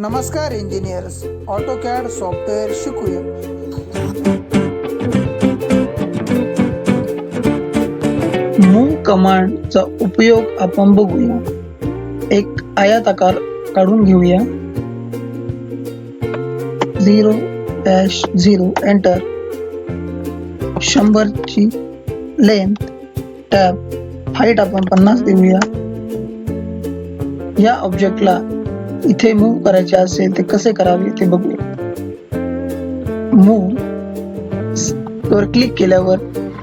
नमस्कार engineers AutoCAD software शिकूया. Move कमांडचा उपयोग आपण बघूया. एक आयात आकार काढून घेऊया. Zero dash zero enter. शंभरची length tab height आपण पन्नास देऊया. या ऑब्जेक्टला इथे मूव्ह करायचे असेल ते कसे करावे ते बघूया. मूव्ह वर क्लिक केल्यावर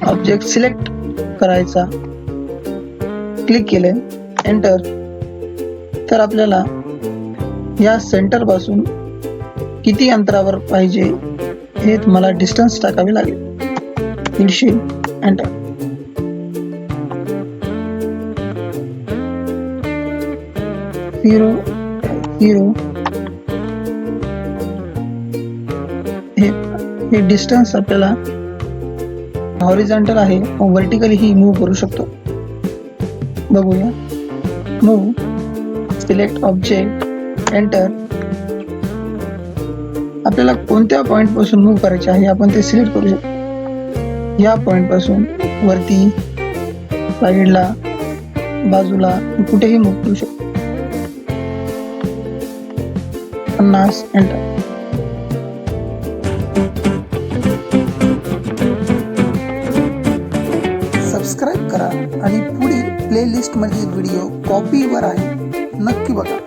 ऑब्जेक्ट सिलेक्ट करायचा. क्लिक केले एंटर तर आपल्याला या सेंटरपासून किती अंतरावर पाहिजे हे तुम्हाला डिस्टन्स टाकावे लागेल. दीडशे एंटर झिरो झिरो हे हे डिस्टन्स आपल्याला हॉरिझॉन्टल आहे. व्हर्टिकली ही मूव्ह करू शकतो. बघूया. मूव्ह सिलेक्ट ऑब्जेक्ट एंटर आपल्याला कोणत्या पॉइंटपासून मूव्ह करायचे आहे आपण ते सिलेक्ट करू शकतो. या पॉइंटपासून वरती साईडला बाजूला कुठेही मूव्ह करू शकतो. पन्नास एंटर सबस्क्राईब करा. आणि पुढील प्लेलिस्टमधील व्हिडिओ कॉपीवर आहे. नक्की बघा.